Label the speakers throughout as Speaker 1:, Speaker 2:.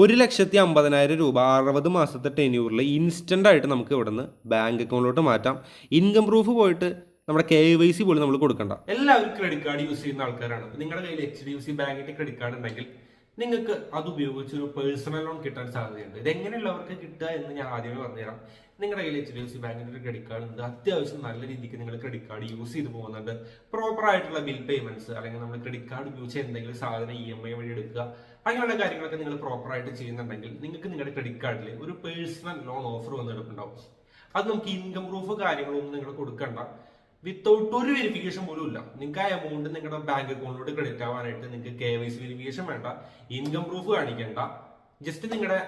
Speaker 1: ഒരു ലക്ഷത്തി അമ്പതിനായിരം രൂപ അറുപത് മാസത്തെ ടെന്യൂറിൽ ഇൻസ്റ്റന്റ് ആയിട്ട് നമുക്ക് ഇവിടുന്ന് ബാങ്ക് അക്കൗണ്ടിലോട്ട് മാറ്റാം. ഇൻകം പ്രൂഫ് പോയിട്ട് നമ്മുടെ കെ വൈ സി പോലും നമ്മൾ കൊടുക്കണ്ട.
Speaker 2: എല്ലാവരും ക്രെഡിറ്റ് കാർഡ് യൂസ് ചെയ്യുന്ന ആൾക്കാരാണ്. നിങ്ങളുടെ കയ്യിൽ എച്ച് ഡി എഫ് സി ബാങ്കിന്റെ ക്രെഡിറ്റ് കാർഡ് ഉണ്ടെങ്കിൽ നിങ്ങൾക്ക് അത് ഉപയോഗിച്ച് ഒരു പേഴ്സണൽ ലോൺ കിട്ടാൻ സാധ്യതയുണ്ട്. ഇത് എങ്ങനെയുള്ളവർക്ക് കിട്ടുക എന്ന് ഞാൻ ആദ്യമേ പറഞ്ഞുതരാം. നിങ്ങളുടെ കയ്യിൽ എച്ച് ഡി എഫ് സി ബാങ്കിന്റെ ഒരു ക്രെഡിറ്റ് കാർഡ് ഉണ്ട്. അത്യാവശ്യം നല്ല രീതിക്ക് നിങ്ങൾ ക്രെഡിറ്റ് കാർഡ് യൂസ് ചെയ്ത് പോകുന്നുണ്ട്. പ്രോപ്പർ ആയിട്ടുള്ള ബിൽ പേയ്മെന്റ്സ് അല്ലെങ്കിൽ നമ്മൾ ക്രെഡിറ്റ് കാർഡ് ഉപയോഗിച്ച് എന്തെങ്കിലും സാധനം ഇ എം ഐ വഴി എടുക്കുക. അങ്ങനെയുള്ള കാര്യങ്ങളൊക്കെ നിങ്ങൾ പ്രോപ്പർ ആയിട്ട് ചെയ്യുന്നുണ്ടെങ്കിൽ നിങ്ങൾക്ക് നിങ്ങളുടെ ക്രെഡിറ്റ് കാർഡിൽ ഒരു പേഴ്സണൽ ലോൺ ഓഫർ വന്നെടുക്കുന്നുണ്ടാവും അത് നമുക്ക് ഇൻകം പ്രൂഫ് കാര്യങ്ങളൊന്നും നിങ്ങൾ കൊടുക്കണ്ട. വിത്തൗട്ട് ഒരു വെരിഫിക്കേഷൻ പോലും ഇല്ല. നിങ്ങൾക്ക് ആ എമൗണ്ട് നിങ്ങളുടെ ബാങ്ക് അക്കൗണ്ടിലോട്ട് ക്രെഡിറ്റ് ആവാനായിട്ട് നിങ്ങൾക്ക് കെ വൈ സി വെരിഫിക്കേഷൻ വേണ്ട. ഇൻകം പ്രൂഫ് കാണിക്കേണ്ട. ജസ്റ്റ് നിങ്ങളുടെ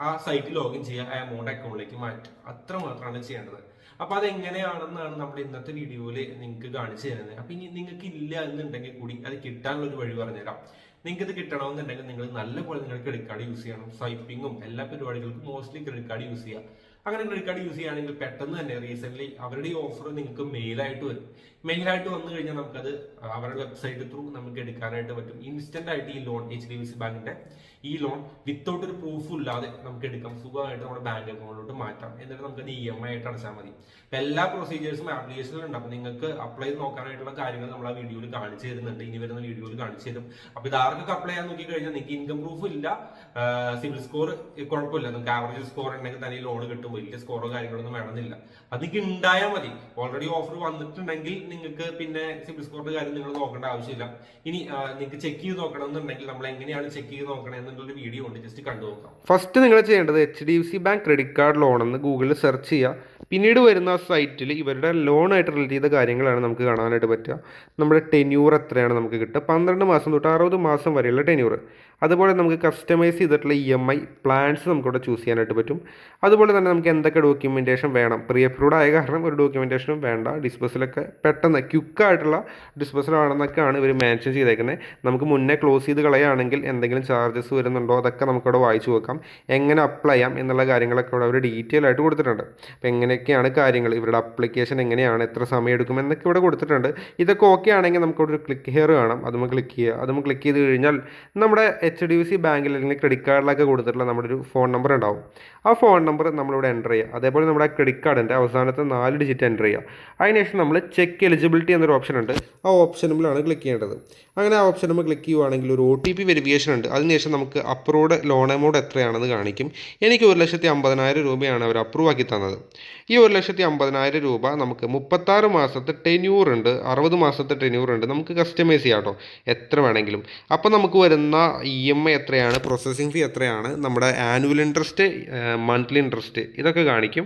Speaker 2: ആ സൈറ്റിൽ ലോഗിൻ ചെയ്യുക ആ എമൗണ്ട് അക്കൗണ്ടിലേക്ക് മാറ്റുക അത്ര മാത്രമാണ് ചെയ്യേണ്ടത്. അപ്പൊ അതെങ്ങനെയാണെന്നാണ് നമ്മൾ ഇന്നത്തെ വീഡിയോയിൽ നിങ്ങൾക്ക് കാണിച്ചു തരുന്നത്. അപ്പൊ ഇനി നിങ്ങൾക്ക് ഇല്ല എന്നുണ്ടെങ്കിൽ കൂടി അത് കിട്ടാനുള്ള ഒരു വഴി പറഞ്ഞുതരാം. നിങ്ങൾക്ക് ഇത് കിട്ടണമെന്നുണ്ടെങ്കിൽ നിങ്ങൾ നല്ലപോലെ നിങ്ങൾ ക്രെഡിറ്റ് കാർഡ് യൂസ് ചെയ്യണം. സ്വൈപ്പിങ്ങും എല്ലാ പരിപാടികൾക്കും മോസ്റ്റ്ലി ക്രെഡിറ്റ് കാർഡ് യൂസ് ചെയ്യുക അങ്ങനെ ക്രെഡിറ്റ് കാർഡ് യൂസ് ചെയ്യുകയാണെങ്കിൽ പെട്ടെന്ന് തന്നെ റീസെന്റ് അവരുടെ ഈ ഓഫർ നിങ്ങൾക്ക് മെയിലായിട്ട് വരും. മെയിലായിട്ട് വന്നു കഴിഞ്ഞാൽ നമുക്കത് അവരുടെ വെബ്സൈറ്റ് ത്രൂ നമുക്ക് എടുക്കാനായിട്ട് പറ്റും. ഇൻസ്റ്റന്റ് ആയിട്ട് ഈ loan H D F C ബാങ്കിന്റെ ഈ ലോൺ വിത്തൗട്ട് ഒരു പ്രൂഫ് ഇല്ലാതെ നമുക്ക് എടുക്കാം. സുഖമായിട്ട് നമ്മുടെ ബാങ്ക് അക്കൗണ്ടിലോട്ട് മാറ്റാം. എന്നിട്ട് നമുക്ക് ഇ എം ഐ ആയിട്ട് അടച്ചാൽ മതി. എല്ലാ പ്രൊസീജിയേഴ്സും ആപ്ലിക്കേഷനിൽ ഉണ്ട് അപ്പൊ നിങ്ങൾക്ക് അപ്ലൈ നോക്കാനായിട്ടുള്ള കാര്യങ്ങൾ നമ്മൾ ആ വീഡിയോയിൽ കാണിച്ചു തരുന്നുണ്ട്. ഇനി വരുന്ന വീഡിയോയിൽ കാണിച്ചു തരും. അപ്പൊ ഇത് ആർക്കൊക്കെ അപ്ലൈ ചെയ്യാൻ നോക്കി കഴിഞ്ഞാൽ നിങ്ങൾക്ക് ഇൻകം പ്രൂഫ് ഇല്ല. സിവിൽ സ്കോർ കുഴപ്പമില്ല. നിങ്ങൾക്ക് ആവറേജ് സ്കോർ ഉണ്ടെങ്കിൽ തന്നെ ലോൺ കിട്ടും. വലിയ സ്കോറോ കാര്യങ്ങളൊന്നും വേണമെന്നില്ല. അത് നിങ്ങൾക്ക് ഉണ്ടായാൽ മതി. ഓൾറെഡി ഓഫർ വന്നിട്ടുണ്ടെങ്കിൽ നിങ്ങൾക്ക് പിന്നെ സിബിൽ സ്കോറിന്റെ കാര്യം നിങ്ങൾ നോക്കേണ്ട ആവശ്യമില്ല. ഇനി നിങ്ങൾക്ക് ചെക്ക് ചെയ്ത് നോക്കണം എന്നുണ്ടെങ്കിൽ നമ്മൾ എങ്ങനെയാണ് ചെക്ക് ചെയ്ത് നോക്കണം എന്നുള്ളൊരു വീഡിയോ ഉണ്ട്. ജസ്റ്റ് കണ്ടു നോക്കാം.
Speaker 1: ഫസ്റ്റ് നിങ്ങൾ ചെയ്യേണ്ടത് H D F C bank credit card loan എന്ന് ഗൂഗിളിൽ സെർച്ച് ചെയ്യുക പിന്നീട് വരുന്ന സൈറ്റിൽ ഇവരുടെ ലോണായിട്ട് റിലേറ്റ് ചെയ്ത കാര്യങ്ങളാണ് നമുക്ക് കാണാനായിട്ട് പറ്റുക. നമ്മുടെ ടെന്യൂർ എത്രയാണ് നമുക്ക് കിട്ടുക? പന്ത്രണ്ട് മാസം തൊട്ട് അറുപത് മാസം വരെയുള്ള ടെന്യൂർ അതുപോലെ നമുക്ക് കസ്റ്റമൈസ് ചെയ്തിട്ടുള്ള ഇ എം ഐ പ്ലാൻസ് നമുക്കിവിടെ ചൂസ് ചെയ്യാനായിട്ട് പറ്റും. അതുപോലെ തന്നെ നമുക്ക് എന്തൊക്കെ ഡോക്യുമെന്റേഷൻ വേണം? പ്രീ അപ്രൂവ്ഡ് ആയ കാരണം ഒരു ഡോക്യുമെന്റേഷനും വേണ്ട. ഡിസ്പസിലൊക്കെ പെട്ടെന്ന് ക്യുക്കായിട്ടുള്ള ഡിസ്പസൽ ആണെന്നൊക്കെയാണ് ഇവർ മെൻഷൻ ചെയ്തേക്കുന്നത് നമുക്ക് മുന്നേ ക്ലോസ് ചെയ്ത് കളയുകയാണെങ്കിൽ എന്തെങ്കിലും ചാർജസ് വരുന്നുണ്ടോ അതൊക്കെ നമുക്കവിടെ വായിച്ചു നോക്കാം. എങ്ങനെ അപ്ലൈ ചെയ്യാം എന്നുള്ള കാര്യങ്ങളൊക്കെ ഇവിടെ അവർ ഡീറ്റെയിൽ ആയിട്ട് കൊടുത്തിട്ടുണ്ട്. അപ്പോൾ എങ്ങനെയൊക്കെയാണ് കാര്യങ്ങൾ? ഇവരുടെ അപ്ലിക്കേഷൻ എങ്ങനെയാണ്? എത്ര സമയം എടുക്കും എന്നൊക്കെ ഇവിടെ കൊടുത്തിട്ടുണ്ട്. ഇതൊക്കെ ഓക്കെ ആണെങ്കിൽ നമുക്കിവിടെ ഒരു ക്ലിക്ക് ഹെയർ കാണാം അതും ക്ലിക്ക് ചെയ്യുക. നമ്മൾ ക്ലിക്ക് ചെയ്ത് കഴിഞ്ഞാൽ നമ്മുടെ എച്ച് ഡി സി ബാങ്കിൽ അല്ലെങ്കിൽ ക്രെഡിറ്റ് കാർഡിലൊക്കെ കൊടുത്തിട്ടുള്ള നമ്മുടെ ഒരു ഫോൺ നമ്പർ ഉണ്ടാവും. ആ ഫോൺ നമ്പർ നമ്മളിവിടെ എന്റർ ചെയ്യുക അതേപോലെ നമ്മുടെ ക്രെഡിറ്റ് കാർഡിന്റെ അവസാനത്തെ നാല് ഡിജിറ്റ് എന്റർ ചെയ്യുക അതിനുശേഷം നമ്മൾ ചെക്ക് എലിജിബിലിറ്റി എന്നൊരു ഓപ്ഷൻ ഉണ്ട്. ആ ഓപ്ഷനുമിലാണ് ക്ലിക്ക് ചെയ്യേണ്ടത്. അങ്ങനെ ആ ഓപ്ഷൻ നമ്മൾ ക്ലിക്ക് ചെയ്യുവാണെങ്കിൽ ഒരു ഒ ടി പി വെരിഫിക്കേഷൻ ഉണ്ട്. അതിനുശേഷം നമുക്ക് അപ്രൂവ്ഡ് ലോൺ എമൗണ്ട് എത്രയാണെന്ന് കാണിക്കും. എനിക്ക് ഒരു ലക്ഷത്തി അമ്പതിനായിരം രൂപയാണ് അവർ അപ്രൂവ് ആക്കി തന്നത്. ഈ ഒരു ലക്ഷത്തി അമ്പതിനായിരം രൂപ നമുക്ക് മുപ്പത്താറ് മാസത്തെ ടെന്യൂർ ഉണ്ട്. അറുപത് മാസത്തെ ടെന്യൂർ ഉണ്ട്. നമുക്ക് കസ്റ്റമൈസ് ചെയ്യാം കേട്ടോ എത്ര വേണമെങ്കിലും. അപ്പോൾ നമുക്ക് വരുന്ന എം ഐ എത്രയാണ്? പ്രോസസ്സിംഗ് ഫീ എത്രയാണ്? നമ്മുടെ ആനുവൽ ഇൻട്രസ്റ്റ് മന്ത്ലി ഇൻട്രസ്റ്റ് ഇതൊക്കെ കാണിക്കും.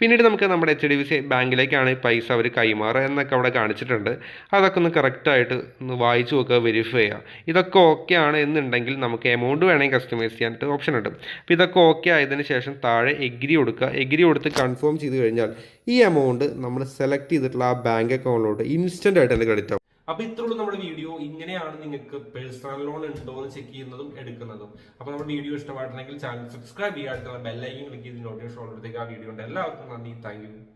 Speaker 1: പിന്നീട് നമുക്ക് നമ്മുടെ എച്ച് ഡി ബി സി ബാങ്കിലേക്കാണ് പൈസ അവർ കൈമാറുക എന്നൊക്കെ അവിടെ കാണിച്ചിട്ടുണ്ട്. അതൊക്കെ ഒന്ന് കറക്റ്റായിട്ട് ഒന്ന് വായിച്ചു നോക്കുക വെരിഫൈ ചെയ്യുക. ഇതൊക്കെ ഓക്കെ ആണ് എന്നുണ്ടെങ്കിൽ നമുക്ക് എമൗണ്ട് വേണമെങ്കിൽ കസ്റ്റമൈസ് ചെയ്യാനായിട്ട് ഓപ്ഷൻ ഉണ്ട്. അപ്പോൾ ഇതൊക്കെ ഓക്കെ ആയതിനു ശേഷം താഴെ എഗ്രി കൊടുക്കുക. എഗ്രി കൊടുത്ത് കൺഫേം ചെയ്ത് കഴിഞ്ഞാൽ ഈ എമൗണ്ട് നമ്മൾ സെലക്ട് ചെയ്തിട്ടുള്ള ആ ബാങ്ക് അക്കൗണ്ടിലോട്ട് ഇൻസ്റ്റന്റ് ആയിട്ട് തന്നെ ക്രെഡിറ്റ് ആവും.
Speaker 2: അപ്പൊ ഇത്രയുള്ളൂ നമ്മുടെ വീഡിയോ. ഇങ്ങനെയാണ് നിങ്ങൾക്ക് പേഴ്സണൽ ലോൺ ഉണ്ടോ എന്ന് ചെക്ക് ചെയ്യുന്നതും എടുക്കുന്നതും. അപ്പൊ നമ്മുടെ വീഡിയോ ഇഷ്ടമായിട്ടുണ്ടെങ്കിൽ ചാനൽ സബ്സ്ക്രൈബ് ചെയ്യുക അടുത്തുള്ള ബെല്ലൈക്കൻ ക്ലിക്ക് ചെയ്ത് നോട്ടിഫിക്കേഷൻ ഓൺ എടുത്തേക്ക് ആ വീഡിയോ ഉണ്ട് എല്ലാവർക്കും നന്ദി. താങ്ക്